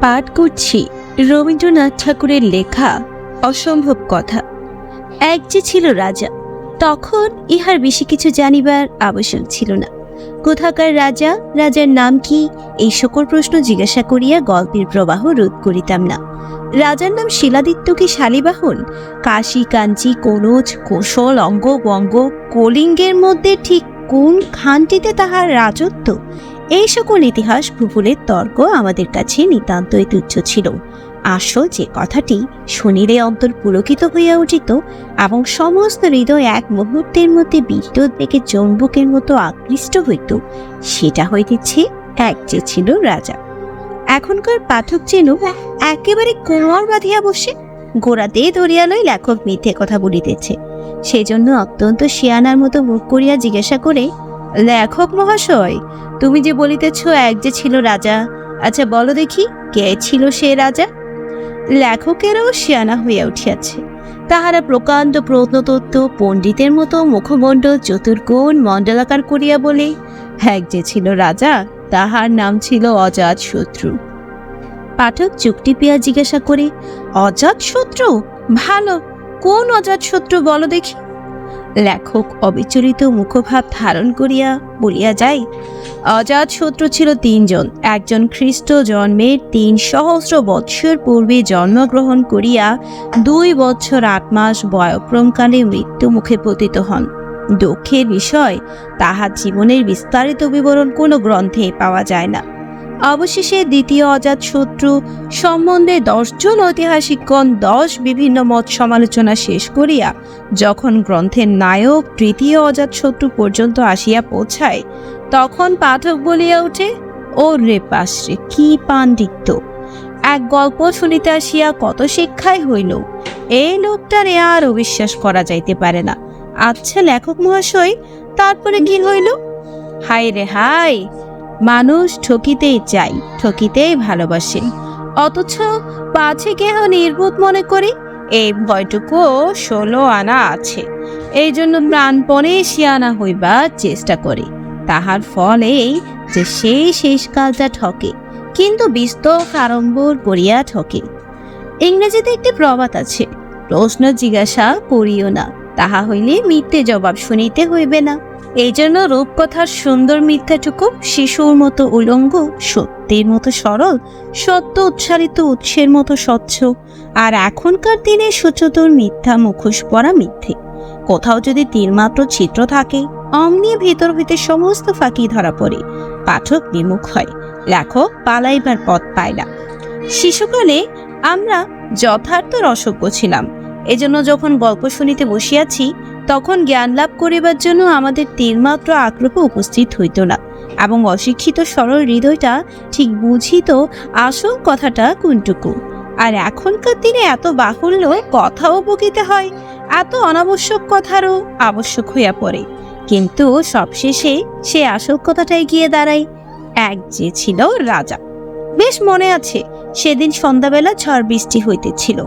পাঠ করছি। রবীন্দ্রনাথ ঠাকুরের লেখা অসম্ভব কথা। এক যে ছিল রাজা, তখন ইহার বেশি কিছু জানিবার আবশ্যক ছিল না। কোথাকার রাজা, রাজার নাম কি, এই সকল প্রশ্ন জিজ্ঞাসা করিয়া গল্পের প্রবাহ রোধ করিতাম না। রাজার নাম শিলাদিত্য কি শালিবাহন? কাশী, কাঞ্চি, কনজ, কোশল অঙ্গ বঙ্গ কলিঙ্গের মধ্যে ঠিক কোন খানটিতে তাহার রাজত্ব? এই সকল ইতিহাস ভূগোলের তর্ক আমাদের কাছে নিতান্তই তুচ্ছ ছিল। আসল যে কথাটি শুনিলে অন্তর পুলকিত হইয়া উঠিত এবং সমস্ত হৃদয় এক মুহূর্তের মধ্যে বিদ্যুৎ বেগে চৌম্বকের মতো আকৃষ্ট হইত, সেটা হইতেছে এক যে ছিল রাজা। এখনকার পাঠক যেন একেবারে কোমর বাঁধিয়া বসে গোড়াতে ধরিয়ালই লেখক মিথ্যে কথা বলিতেছে। সেজন্য অত্যন্ত শিয়ানার মতো মুখ করিয়া জিজ্ঞাসা করে, লেখক মহাশয় তুমি যে বলিতেছ এক যে ছিল রাজা আচ্ছা বলো দেখি, কে ছিল সে রাজা? লেখকেরও শিয়ানা হইয়া উঠিয়াছে। তাহারা প্রকাণ্ড প্রত্নতত্ত্ব, পণ্ডিতের মতো মুখমণ্ডল চতুর্গুণ মণ্ডলাকার করিয়া বলে, এক যে ছিল রাজা, তাহার নাম ছিল অজাত শত্রু। পাঠক চুক্তি পেয়া জিজ্ঞাসা করে, অজাত শত্রু? ভালো, কোন অজাত শত্রু বলো দেখি? লেখক অবিচলিত মুখভাব ধারণ করিয়া বলিয়া যায়, অজাত শত্রু ছিল তিনজন। একজন খ্রিস্ট জন্মের তিন সহস্র বৎসর পূর্বে জন্মগ্রহণ করিয়া দুই বছর আট মাস বয়ক্রমকালে মৃত্যু মুখে পতিত হন। দুঃখের বিষয়, তাহার জীবনের বিস্তারিত বিবরণ কোনো গ্রন্থে পাওয়া যায় না। অবশেষে দ্বিতীয় অজাত শত্রু সম্বন্ধে দশজন ঐতিহাসিকগণ দশ বিভিন্ন মত সমালোচনা শেষ করিয়া যখন গ্রন্থের নায়ক তৃতীয় অজাত শত্রু পর্যন্ত আসিয়া পৌঁছায়, তখন পাঠক বলিয়া ওঠে ও রে পাশরে কি পাণ্ডিত্য! এক গল্প শুনিতে আসিয়া কত শিক্ষাই হইল। এই লোকটারে আর অবিশ্বাস করা যাইতে পারে না। আচ্ছা লেখক মহাশয়, তারপরে কি হইল? হাই রে হাই মানুষ ঠকিতেই চাই ঠকিতেই ভালোবাসে। অথচ পাছে কেহ নির্বোধ মনে করি এই ভয়টুকু ষোলো আনা আছে। এই জন্য প্রাণপণে শিয়ানা হইবার চেষ্টা করে। তাহার ফল এই যে সেই শেষকালটা ঠকে, কিন্তু বিস্তর আড়ম্বর করিয়া ঠকে। ইংরেজিতে একটি প্রবাদ আছে, প্রশ্ন জিজ্ঞাসা করিও না, তাহা হইলে মিথ্যে জবাব শুনিতে হইবে না। এই জন্য রূপকথার সুন্দর মিথ্যাটুকু শিশুর মতো উলঙ্গ, সত্যের মতো সরল, সত্য উচ্চারিত উৎসের মতো স্বচ্ছ, আর এখনকার দিনে সুচতুর মিথ্যা মুখোশ পরা মিথ্যে। কোথাও যদি তিনমাত্র চিত্র থাকে, অমনি ভিতর হইতে সমস্ত ফাঁকি ধরা পড়ে। পাঠক বিমুখ হয়। লেখক পালাইবার পথ পায় না শিশুকালে আমরা যথার্থ রসজ্ঞ ছিলাম। এজন্য যখন গল্প শুনিতে বসিয়াছি তখন জ্ঞান লাভ করিবার জন্য আমাদের তিলমাত্র আগ্রহ উপস্থিত হইত না এবং অশিক্ষিত সরল হৃদয়টা ঠিক বুঝিত আসল কথাটা কোনটুকু? আর এখনকার দিনে এত বাহুল্য কথাও বকিতে হয়, এত অনাবশ্যক কথারও আবশ্যক হইয়া পড়ে। কিন্তু সবশেষে সে আসল কথাটাই গিয়ে দাঁড়ায়, এক যে ছিল রাজা। বেশ মনে আছে, সেদিন সন্ধ্যাবেলা ঝড় বৃষ্টি হইতেছিল।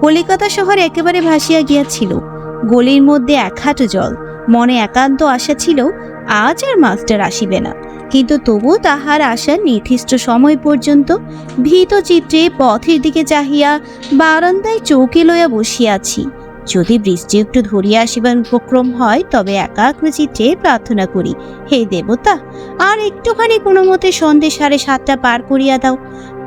কলিকাতা শহর একেবারে ভাসিয়া গিয়াছিল। গলির মধ্যে এক হাঁটু জল। মনে একান্ত আশা ছিল, আজ আর মাস্টার আসিবে না। কিন্তু তবু তাহার আশার নির্দিষ্ট সময় পর্যন্ত ভীত চিত্রে পথের দিকে চাহিয়া বারান্দায় চৌকি লইয়া বসিয়াছি যদি বৃষ্টি একটু ধরিয়া আসিবার উপক্রম হয়, তবে একাগ্র চিত্রে প্রার্থনা করি। হে দেবতা, আর একটুখানি কোনো মতে সন্ধে সাড়ে সাতটা পার করিয়া দাও।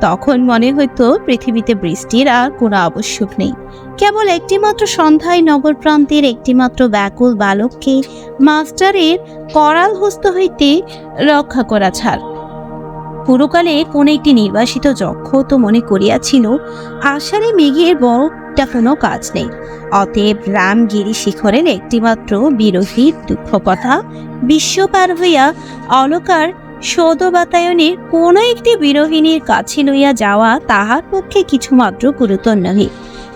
তখন মনে হইতো পৃথিবীতে বৃষ্টির আর কোনো আবশ্যক নেই। কেবল একটিমাত্র সন্ধ্যায় নগর প্রান্তের একটিমাত্র ব্যাকুল বালককে মাস্টারের করাল হস্ত হইতে রক্ষা করা ছাড়। পুরকালে কোন একটি নির্বাসিত যক্ষ তো মনে করিয়াছিল, আষাঢ়ে মেঘের বড়টা কোনো কাজ নেই। অতএব রামগিরি শিখরের একটিমাত্র বিরোধীর দুঃখ কথা বিশ্ব পার হইয়া অলকার সৌদ বাতায়নের কোনো একটি বিরোহিনীর কাছে লইয়া যাওয়া তাহার পক্ষে কিছুমাত্র গুরুতর নহে।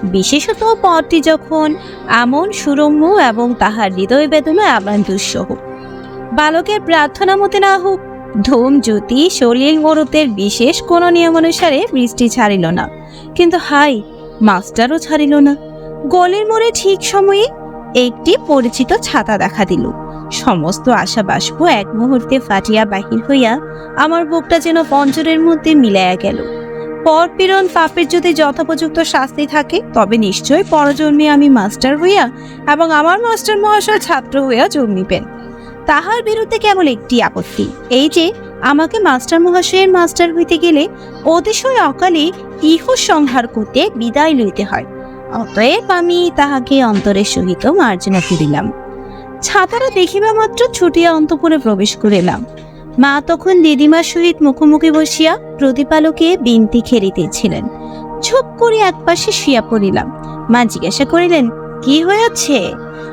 বিশেষত পথটি যখন এমন সুরম্য এবং তাহার হৃদয় বেদনা এমন দুঃসহ। বালকের প্রার্থনা মতে না হোক, ধূম, জ্যোতি, সলিল, মরুতের বিশেষ কোনো নিয়ম অনুসারে বৃষ্টি ছাড়িল না। কিন্তু হাই মাস্টারও ছাড়িল না। গলির মোড়ে ঠিক সময়ে একটি পরিচিত ছাতা দেখা দিল। সমস্ত আশা বাষ্প এক মুহূর্তে ফাটিয়া বাহির হইয়া আমার বুকটা যেন পঞ্জরের মধ্যে মিলাইয়া গেল। পরপীড়ন পাপের যদি যথোপযুক্ত শাস্তি থাকে, তবে নিশ্চয় পরজন্মে আমি মাস্টার হইয়া এবং আমার মাস্টার মহাশয় ছাত্র হইয়া জন্মিবেন। তাহার বিরুদ্ধে কেবল একটি আপত্তি, এই যে আমাকে মাস্টার মহাশয়ের মাস্টার হইতে গেলে অতিশয় অকালে ইহ সংহার করতে বিদায় লইতে হয়। অতএব আমি তাহাকে অন্তরের সহিত মার্জনা করিলাম। ছাতারা দেখিবা মাত্র ছুটিয়া অন্তপুরে প্রবেশ করিলাম। মা তখন দিদিমার সহিত মুখোমুখি বসিয়া প্রতিপালকে বিনতি খেলিতেছিলেন। চুপ করে একপাশে শুয়া পড়িলাম। মা জিজ্ঞাসা করিলেন, কি হয়েছে?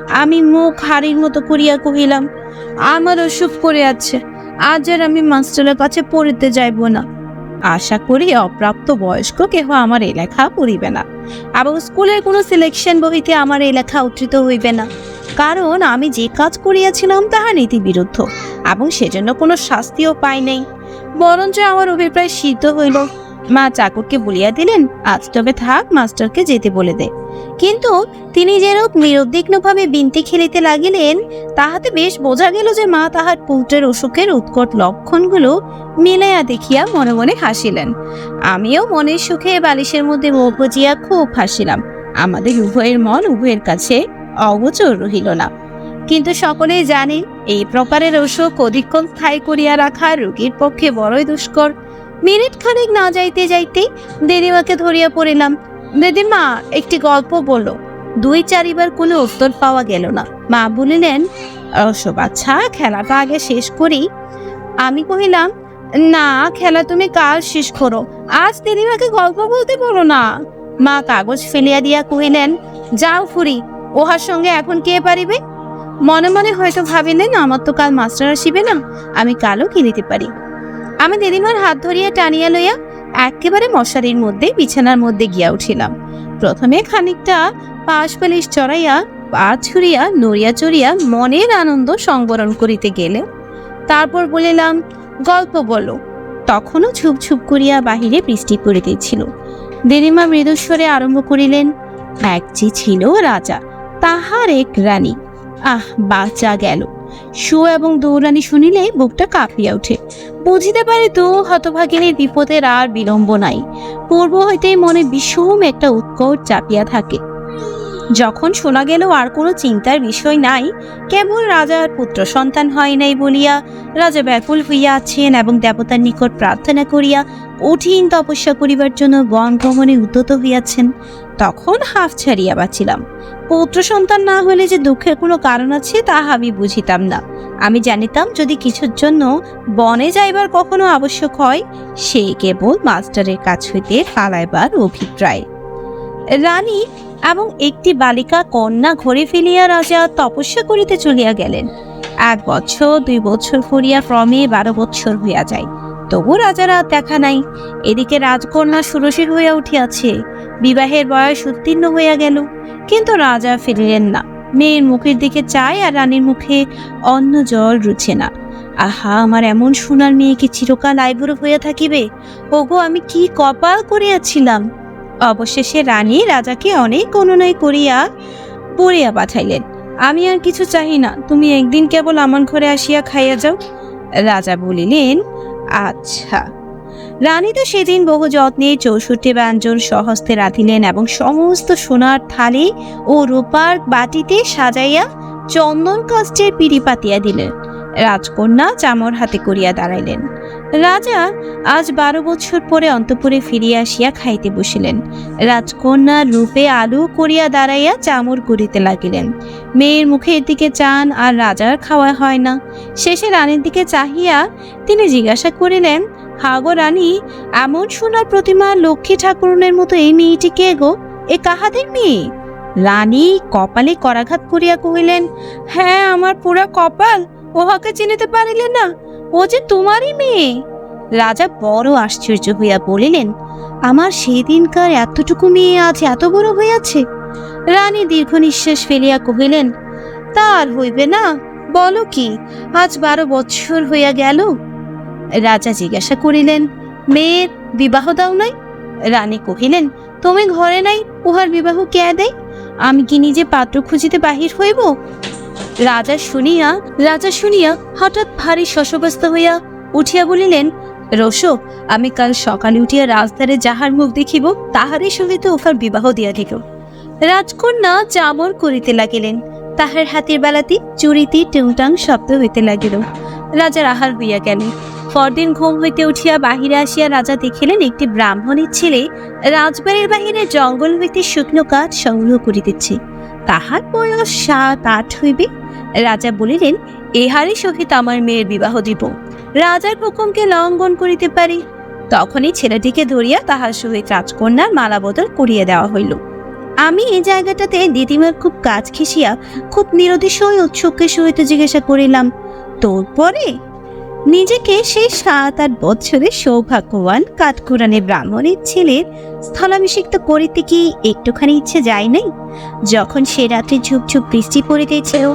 আমি মুখ হাড়ির মতো করিয়া কহিলাম, আমার অসুখ করে আছে। আজ আর আমি মাস্টারের কাছে পড়িতে যাইব না। আশা করি অপ্রাপ্ত বয়স্ক কেহ আমার এই লেখা পড়িবে না। এবং স্কুলের কোনো সিলেকশন বহিতে আমার এই লেখা উদ্ধৃত হইবে না। কারণ আমি যে কাজ করিয়াছিলাম তাহা নীতি বিরুদ্ধ এবং সেজন্য কোনো শাস্তিও পাই নাই। বরঞ্চ আমার অভিপ্রায় সিদ্ধ হইল। মা চাকরকে বলিয়া দিলেন, আজ তবে থাক, মাস্টারকে যেতে বলে দে। কিন্তু তিনি যেরূপ নিরুদ্বিগ্নভাবে বিনতি খেলিতে লাগিলেন, তাহাতে বেশ বোঝা গেল যে মা তাহার পুত্রের অসুখের উৎকট লক্ষণগুলো মিলাইয়া দেখিয়া মনে মনে হাসিলেন। আমিও মনের সুখে বালিশের মধ্যে মুখ বুজিয়া খুব হাসিলাম। আমাদের উভয়ের মন উভয়ের কাছে অগোচর রহিল না। কিন্তু সকলেই জানেন, এই প্রকারের অসুখ অধিকক্ষণ স্থায়ী করিয়া রাখা রোগীর পক্ষে বড়ই দুষ্কর। মিনিট খানেক না যাইতে যাইতে দিদিমাকে ধরিয়া পড়িলাম। দিদিমা একটি গল্প বলল দুই চারিবার কোনো উত্তর পাওয়া গেল না। মা বলিলেন অশোক আচ্ছা খেলাটা আগে শেষ করি। আমি কহিলাম না, খেলা তুমি কাল শেষ করো। আজ দিদিমাকে গল্প বলতে বলো না। মা কাগজ ফেলিয়া দিয়া কহিলেন, যাও ফুরি, ওহার সঙ্গে এখন কে পারিবে? মনে মনে হয়তো ভাবিলেন, আমার তো কাল মাস্টার আসিবে না, আমি কালও কিনিতে পারি? আমি দিদিমার হাত ধরিয়া টানিয়া লইয়া একেবারে মশারির মধ্যে, বিছানার মধ্যে গিয়া উঠিলাম। প্রথমে খানিকটা পাশ পালিশ চড়াইয়া, পা ছুড়িয়া, নড়িয়া চড়িয়া মনের আনন্দ সংবরণ করিতে গেলে, তারপর বলিলাম গল্প বলো। তখনও ছুপ ছুপ করিয়া বাহিরে বৃষ্টি পড়িতেছিল। দিদিমা মৃদুস্বরে আরম্ভ করিলেন, এক যে ছিল রাজা, তাহার এক রানী। আহ, বাঁচা গেল। শো এবং দৌড়ানি শুনিলে বুকটা কাঁপিয়া ওঠে। বুঝিতে পারে তো হতভাগিনীর বিপদের আর বিলম্ব নাই। পূর্ব হইতেই মনে বিষম একটা উৎকট চাপিয়া থাকে। যখন শোনা গেল আর কোনো চিন্তার বিষয় নাই, কেবল রাজার পুত্র সন্তান হয় নাই বলিয়া রাজা ব্যাকুল হইয়া আছেন এবং দেবতার নিকট প্রার্থনা করিয়া কঠিন তপস্যা করিবার জন্য বন ভ্রমণে উদ্যত হইয়াছেন, তখন হাফ ছাড়িয়া বাঁচিলাম। পুত্র সন্তান না হলে যে দুঃখের কোনো কারণ আছে তাহা আমি বুঝিতাম না। আমি জানিতাম যদি কিছুর জন্য বনে যাইবার কখনো আবশ্যক হয়, সে কেবল মাস্টারের কাছ হইতে পালাইবার অভিপ্রায়। রানী এবং একটি বালিকা কন্যা ঘরে ফেলিয়া রাজা তপস্যা করিতে চলিয়া গেলেন। এক বছর, দুই বছর করিয়া ক্রমে বারো বছর হইয়া যায়। তবু রাজার আর দেখা নাই। এদিকে রাজকন্যা সুরসীর হইয়া উঠিয়াছে। বিবাহের বয়স উত্তীর্ণ হইয়া গেল। কিন্তু রাজা ফিরিলেন না। মেয়ের মুখের দিকে চায় আর রানীর মুখে অন্য জল রুচে না। আহা, আমার এমন সোনার মেয়ে কি চিরকাল আইবুড়ো হইয়া থাকিবে? ওগো, আমি কি কপাল করিয়াছিলাম? অবশেষে রানী রাজাকে অনেক অনুনয় করিয়া পড়িয়া পাঠাইলেন। আমি আর কিছু চাহি না, তুমি একদিন কেবল আমার ঘরে আসিয়া খাইয়া যাও। রাজা বলিলেন আচ্ছা। রানী তো সেদিন বহু যত্নে চৌষট্টি ব্যঞ্জন সহস্তে রাঁধিলেন এবং সমস্ত সোনার থালি ও রূপার বাটিতে সাজাইয়া চন্দন কাষ্টের পিড়ি পাতিয়া দিলেন। রাজকন্যা চামর হাতে করিয়া দাঁড়াইলেন। রাজা আজ বারো বছর পরে অন্তপুরে ফিরিয়া আসিয়া খাইতে বসিলেন। রাজকন্যা রূপে আলু করিয়া দাঁড়াইয়া চামর করিতে লাগিলেন। মেয়ের মুখের দিকে চান আর রাজার খাওয়া হয় না। শেষে রানীর দিকে চাহিয়া তিনি জিজ্ঞাসা করিলেন, হাগো রানী, এমন সোনার প্রতিমা লক্ষ্মী ঠাকুরনের মতো এই মেয়েটি কে গো? এ কাহাদের মেয়ে? রানী কপালে করাঘাত করিয়া কহিলেন হ্যাঁ আমার পুরা কপাল ওহাকে চিনিতে পারিলেন না। ও যে তোমারই মেয়ে। রাজা বড় আশ্চর্য হইয়া বলিলেন, আমার সেদিনকার এতটুকু মেয়ে আজ এত বড় হইয়াছে। রানী দীর্ঘ নিঃশ্বাস ফেলিয়া কহিলেন তার হইবে না, বলো কি, আজ বারো বৎসর হইয়া গেল। রাজা জিজ্ঞাসা করিলেন মেয়ের বিবাহ দাও নাই? রানী কহিলেন, তুমি ঘরে নাই, উহার বিবাহ কে দেয়? আমি কি নিজে পাত্র খুঁজিতে বাহির হইব? রাজা শুনিয়া রাজা শুনিয়া হঠাৎ ভারী শশব্যস্ত হইয়া উঠিয়া বলিলেন রসো আমি কাল সকালে উঠিয়া রাজধারে যাহার মুখ দেখিব, তাহারই সহিত উহার বিবাহ দিয়া দিল রাজকন্যা চামর করিতে লাগিলেন। তাহার হাতের বেলাতে চুরিতে, টুংটাং শব্দ হইতে লাগিল। রাজার আহার হইয়া গেল। পরদিন ঘুম হইতে উঠিয়া বাহিরে আসিয়া রাজা দেখিলেন একটি ব্রাহ্মণের ছেলে রাজবাড়ির বাহিরে জঙ্গল হইতে শুকনো কাঠ সংগ্রহ করিতেছে। তাহার বয়স সাত আট হইবে। রাজা বলিলেন, এহারই সহিত আমার মেয়ের বিবাহ দিব। রাজার হুকুমকে লঙ্ঘন করিতে পারি। তখনই ছেলেটিকে ধরিয়া তাহার সহিত রাজকন্যার মালা বদল করিয়া দেওয়া হইল। আমি এই জায়গাটাতে দিদিমার খুব কাজ ঘেঁষিয়া, খুব নিরতিশয় উৎসুকের সহিত জিজ্ঞাসা করিলাম, তোর পরে? নিজেকে সেই সাত আট বছরের সৌভাগ্যবান কাঠকুরানের ব্রাহ্মণের ছেলের স্থলাভিষিক্ত করিতে কি একটুখানি ইচ্ছে যায় নাই? যখন সে রাত্রে ঝুপঝুপ বৃষ্টি পড়িতেছিল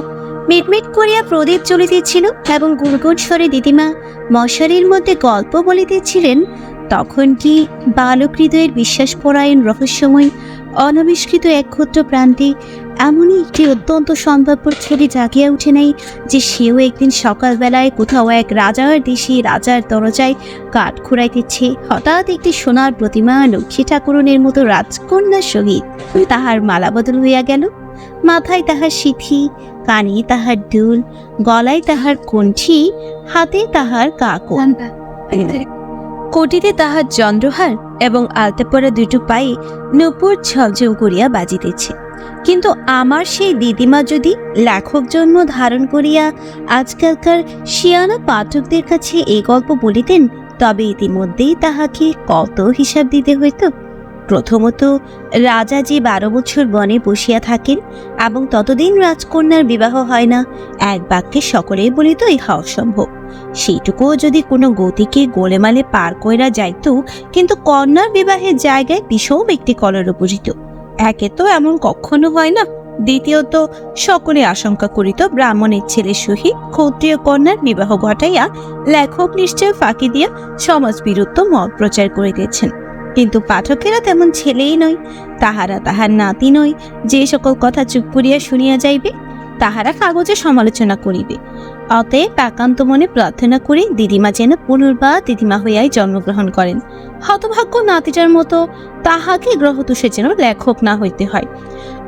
মিটমিট করিয়া প্রদীপ জ্বলিতেছিল এবং গুড়গুড় স্বরে দিদিমা মশারির মধ্যে গল্প বলিতেছিলেন, তখন কি বালক হৃদয়ের বিশ্বাসপরায়ণ রহস্যময়, অনাবিষ্কৃত এক ক্ষুদ্র প্রান্তে এমনই একটি অত্যন্ত সম্ভাব্য ছেলে জাগিয়া উঠে নাই যে সেও একদিন সকালবেলায় কোথাও এক রাজার দেশে রাজার দরজায় কাঠ খুঁড়াইতেছে হঠাৎ একটি সোনার প্রতিমা লক্ষ্মী ঠাকুরনের মতো রাজকন্যার সহিত তাহার মালা বদল হইয়া গেল। মাথায় তাহার সিথি, কানে তাহার দুল, গলায় তাহার কণ্ঠি, হাতে তাহার কাকো। কোটিতে তাহার চন্দ্রহার এবং আলতা পরা দুটো পায়ে নূপুর ঝলঝল করিয়া বাজিতেছে। কিন্তু আমার সেই দিদিমা যদি লেখক জন্ম ধারণ করিয়া আজকালকার শিয়ানা পাঠকদের কাছে এই গল্প বলিতেন, তবে ইতিমধ্যেই তাহাকে কত হিসাব দিতে হইত? প্রথমত, রাজা যে বারো বছর বনে বসিয়া থাকেন এবং ততদিন রাজকন্যার বিবাহ হয় না, এক বাক্যে সকলেই বলিত ইহা অসম্ভব। সেইটুকুও যদি কোনো গতিকে গোলেমালে পার কইরা যাইত, কিন্তু কন্যার বিবাহের জায়গায় বিষম একটি কলর উপজিত। একে তো এমন কখনো হয় না। দ্বিতীয়ত, সকলে আশঙ্কা করিত ব্রাহ্মণের ছেলের সহিত ক্ষত্রিয় কন্যার বিবাহ ঘটাইয়া লেখক নিশ্চয় ফাঁকি দিয়া সমাজ বিরুদ্ধ মত প্রচার করিতেছেন। কিন্তু পাঠকেরা তেমন ছেলেই নয়, তাহারা তাহার নাতি নয়, যে সকল কথা চুপ করিয়া শুনিয়া যাইবে, তাহারা কাগজে সমালোচনা করিবে। অতএব একান্ত মনে প্রার্থনা করি দিদিমা যেন পুনর্বার দিদিমা হইয়াই জন্মগ্রহণ করেন। হতভাগ্য নাতিটার মতো তাহাকে গ্রহদোষে যেন লেখক না হইতে হয়।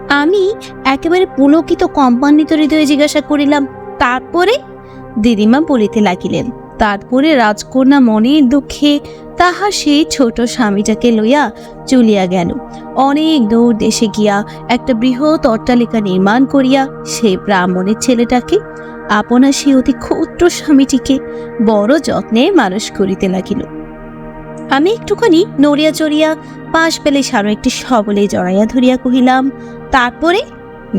আমি একেবারে পুলকিত কম্পান্বিত হৃদয়ে জিজ্ঞাসা করিলাম, তারপরে? দিদিমা বলিতে লাগিলেন, তারপরে রাজকন্যা মনের দুঃখে তাহা সেই ছোট স্বামীটাকে লইয়া চলিয়া গেল। অনেক দূর দেশে গিয়া একটা বৃহৎ অট্টালিকা নির্মাণ করিয়া সেই ব্রাহ্মণের ছেলেটাকে আপনার সেই অতি ক্ষুদ্র স্বামীটিকে বড় যত্নে মানুষ করিতে লাগিল। আমি একটুখানি নড়িয়া চড়িয়া পাশ পেলে সারো একটি সবলে জড়াইয়া ধরিয়া কহিলাম, তারপরে?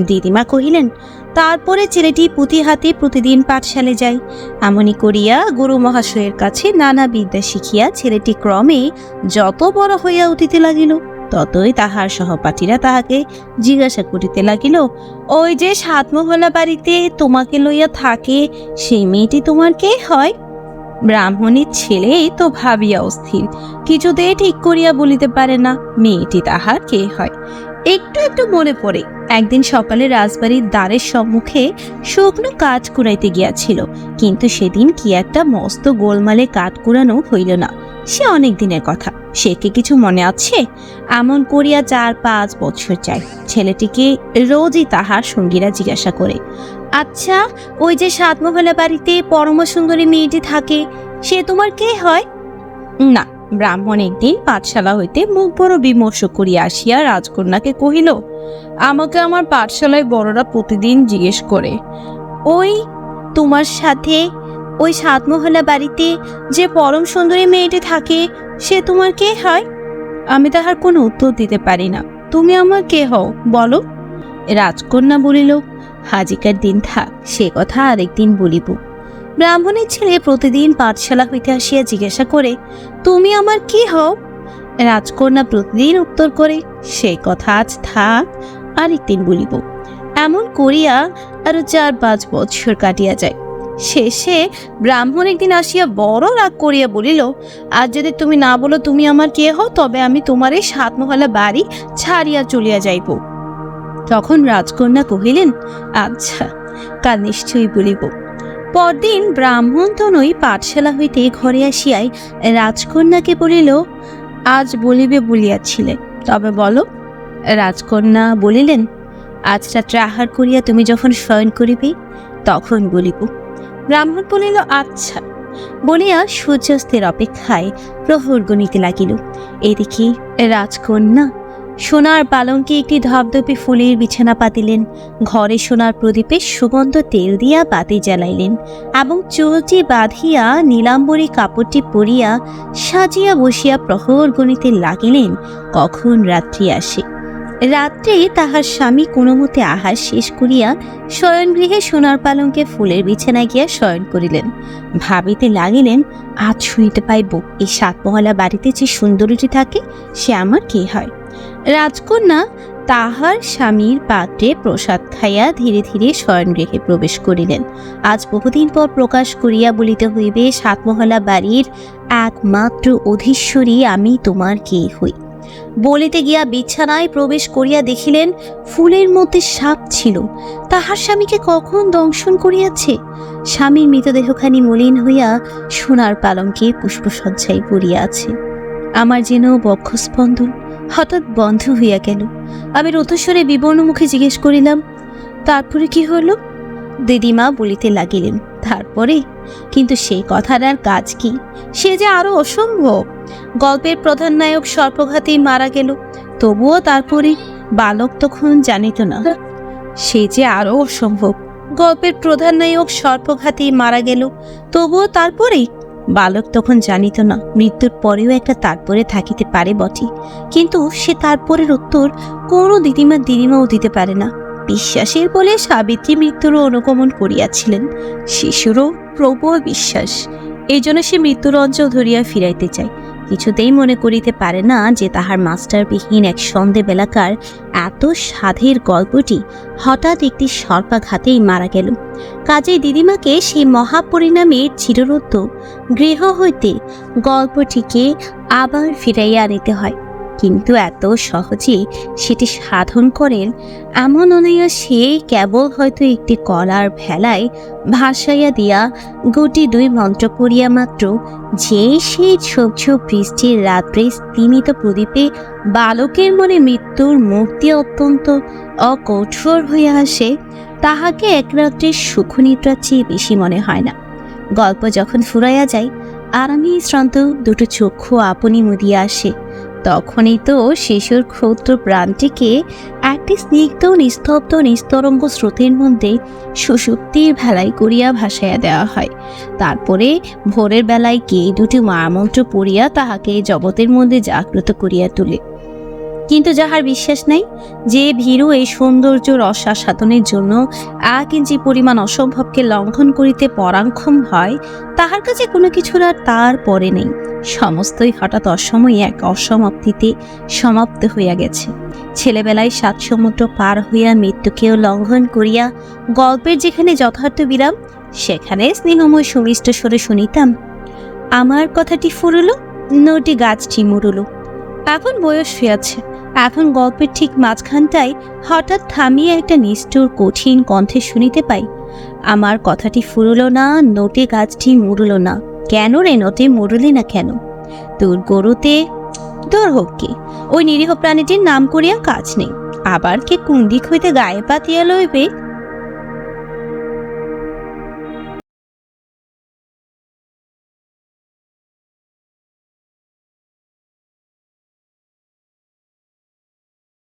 দিদিমা কহিলেন, তারপরে ছেলেটি পুঁথি হাতে প্রতিদিন পাঠশালে যায়। এমনই করিয়া গুরু মহাশয়ের কাছে নানা বিদ্যা শিখিয়া ছেলেটি ক্রমে যত বড় হইয়া উঠিতে লাগিল। ততই তাহার সহপাঠীরা তাহাকে জিজ্ঞাসা করিতে লাগিল, ওই যে সাতমহলা বাড়িতে তোমাকে লইয়া থাকে, সেই মেয়েটি তোমার কে হয়? ব্রাহ্মণের ছেলেই তো ভাবিয়া অস্থির কিছুতেই ঠিক করিয়া বলিতে পারে না, মেয়েটি তাহার কে হয়? একটু একটু মনে পড়ে, একদিন সকালে রাজবাড়ির দ্বারের সম্মুখে শুকনো কাঠ কুড়াইতে গিয়াছিল, কিন্তু সেদিন কি একটা মস্ত গোলমালে কাঠ কুড়ানো হইল না। সে অনেক দিনের কথা। সে কি কিছু মনে আছে? এমন করিয়া চার পাঁচ বছর যায় ছেলেটিকে রোজই তাহার সঙ্গীরা জিজ্ঞাসা করে আচ্ছা ওই যে সাতমহলা বাড়িতে পরম সুন্দরী মেয়েটি থাকে, সে তোমার কে হয়? না, ব্রাহ্মণ একদিন পাঠশালা হইতে মুখ বড় বিমর্ষ করিয়া আসিয়া রাজকন্যাকে কহিল, আমাকে আমার পাঠশালায় বড়রা প্রতিদিন জিজ্ঞেস করে, ওই তোমার সাথে ওই সাতমহলা বাড়িতে যে পরম সুন্দরী মেয়েটি থাকে, সে তোমার কে হয়? আমি তাহার কোনো উত্তর দিতে পারি না। তুমি আমার কে হও, বলো। রাজকন্যা বলিল, হাজিকার দিন থাক, সে কথা আরেকদিন বলিব। ব্রাহ্মণের ছেলে প্রতিদিন পাঠশালা হইতে আসিয়া জিজ্ঞাসা করে, তুমি আমার কি হও? রাজকন্যা প্রতিদিন উত্তর করে, সে কথা আজ থাক, আরেকদিন বলিব। এমন করিয়া আরও চার পাঁচ বছর কাটিয়া যায়। শেষে ব্রাহ্মণ একদিন আসিয়া বড় রাগ করিয়া বলিল, আজ যদি তুমি না বলো তুমি আমার কে হও, তবে আমি তোমার এই সাতমহলা বাড়ি ছাড়িয়া চলিয়া যাইব। তখন রাজকন্যা কহিলেন আচ্ছা কাল নিশ্চয়ই বলিব। পরদিন ব্রাহ্মণতনই পাঠশালা হইতে ঘরে আসিয়াই রাজকন্যাকে বলিল, আজ বলিবে বলিয়াছিলে, তবে বলো। রাজকন্যা বলিলেন, আজ রাত্রে আহার করিয়া তুমি যখন শয়ন করিবে, তখন বলিব। ব্রাহ্মণ বলিল আচ্ছা। বলিয়া সূর্যাস্তের অপেক্ষায় প্রহর গণিতে লাগিল। এদিকে রাজকন্যা সোনার পালঙ্কে একটি ধপধপে ফুলের বিছানা পাতিলেন। ঘরে সোনার প্রদীপে সুগন্ধ তেল দিয়া বাতি জ্বালাইলেন এবং চুলটি বাঁধিয়া নীলাম্বরী কাপড়টি পরিয়া সাজিয়া বসিয়া প্রহর গণিতে লাগিলেন। কখন রাত্রি আসে? রাত্রে তাহার স্বামী কোনো মতে আহার শেষ করিয়া শয়নগৃহে সোনার পালঙ্কে ফুলের বিছানায় গিয়া শয়ন করিলেন। ভাবিতে লাগিলেন, আজ শুনিতে পাইব, এই সাতমহলা বাড়িতে যে সুন্দরীটি থাকে, সে আমার কে হয়? রাজকন্যা তাহার স্বামীর পাত্রে প্রসাদ খাইয়া ধীরে ধীরে শয়নগৃহে প্রবেশ করিলেন। আজ বহুদিন পর প্রকাশ করিয়া বলিতে হইবে, সাতমহলা বাড়ির একমাত্র অধীশ্বরী আমি, তোমার কে হই? বলিতে গিয়া বিছানায় প্রবেশ করিয়া দেখিলেন, ফুলের মধ্যে সাপ ছিল। তাহার স্বামীকে কখন দংশন করিয়াছে? স্বামীর মৃতদেহখানি মলিন হইয়া সোনার পালঙ্কে পুষ্পসজ্জায় পড়িয়া আছে। আমার যেন বক্ষস্পন্দন হঠাৎ বন্ধ হইয়া গেল। আমি রথস্বরে বিবর্ণ মুখে জিজ্ঞেস করিলাম, তারপরে কি হলো দিদিমা বলিতে লাগিলেন, তারপরে? কিন্তু সেই কথাটার কাজ কি? সে যে আরও অসম্ভব! গল্পের প্রধান নায়ক সর্পঘাতেই মারা গেল। তবুও তারপরে বালক তখন জানিত না, সে যে আরও অসম্ভব। গল্পের প্রধান নায়ক সর্পঘাতেই মারা গেল, তবুও তারপরে বালক তখন জানিত না, মৃত্যুর পরেও একটা তারপরে থাকিতে পারে বটে। কিন্তু সে তারপরের উত্তর কোনো দিদিমা দিদিমাও দিতে পারে না। বিশ্বাসের বলে সাবিত্রী মৃত্যুরও অনুগমন করিয়াছিলেন। শিশুরও প্রবল বিশ্বাস। এই জন্য সে মৃত্যুর অঞ্চল ধরিয়া ফিরাইতে চায়। কিছুতেই মনে করিতে পারে না যে তাহার মাস্টারবিহীন এক সন্ধে বেলাকার এত সাধের গল্পটি হঠাৎ একটি সর্পাঘাতেই মারা গেল। কাজেই দিদিমাকে সেই মহাপরিণামের চিররত্ব গৃহ হইতে গল্পটিকে আবার ফিরাইয়া আনিতে হয়। কিন্তু এত সহজে সেটি সাধন করেন, এমন অনায়া সে কেবল হয়তো একটি কলার ভেলায় ভাসাইয়া দিয়া গুটি দুই মন্ত্র পড়িয়া মাত্র যে সেই ঝোপ ঝোপ বৃষ্টির রাত্রে স্তিমিত প্রদীপে বালকের মনে মৃত্যুর মূর্তি অত্যন্ত অকঠোর হইয়া আসে, তাহাকে এক রাত্রির সুখনিদ্রার চেয়ে বেশি মনে হয় না। গল্প যখন ফুরাইয়া যায় আরামে শ্রান্ত দুটো চক্ষু আপনি মুদিয়া আসে। তখনই তো শিশুর ক্ষুদ্র প্রাণটিকে একটি স্নিগ্ধ, নিস্তব্ধ, নিস্তরঙ্গ স্রোতের মধ্যে সুসুপ্তির ভেলায় করিয়া ভাসাইয়া দেওয়া হয়। তারপরে ভোরের বেলায় কে দুটি মায়ামন্ত্র পড়িয়া তাহাকে জগতের মধ্যে জাগ্রত করিয়া তোলে। কিন্তু যাহার বিশ্বাস নাই, যে ভীরু এই সৌন্দর্য রসাস্বাদনের জন্য এক ইঞ্চি পরিমাণ অসম্ভবকে লঙ্ঘন করিতে পরাঙ্ক্ষম হয়, তাহার কাছে কোনো কিছুর আর তার পরে নেই। সমস্তই হঠাৎ অসময়ে এক অসমাপ্তিতে সমাপ্ত হইয়া গেছে। ছেলেবেলায় সাত সমুদ্র পার হইয়া মৃত্যুকেও লঙ্ঘন করিয়া গল্পের যেখানে যথার্থ বিরাম, সেখানে স্নেহময় সুমিষ্ট স্বরে শুনিতাম, আমার কথাটি ফুরুলো, নটি গাছটি মুরুলো এখন বয়স হইয়াছে এখন গল্পের ঠিক মাঝখানটায় হঠাৎ থামিয়ে একটা নিষ্ঠুর, কঠিন কণ্ঠে শুনিতে পাই, আমার কথাটি ফুরলো না, নোটে গাছটি মুরুলো না। কেন রে নোটে মরলি না কেন? তোর গরুতে তোর হোক কি? ওই নিরীহ প্রাণীটির নাম করিয়া কাজ নেই। আবার কে কোন দিক হইতে গায়ে পাতিয়া লইবে?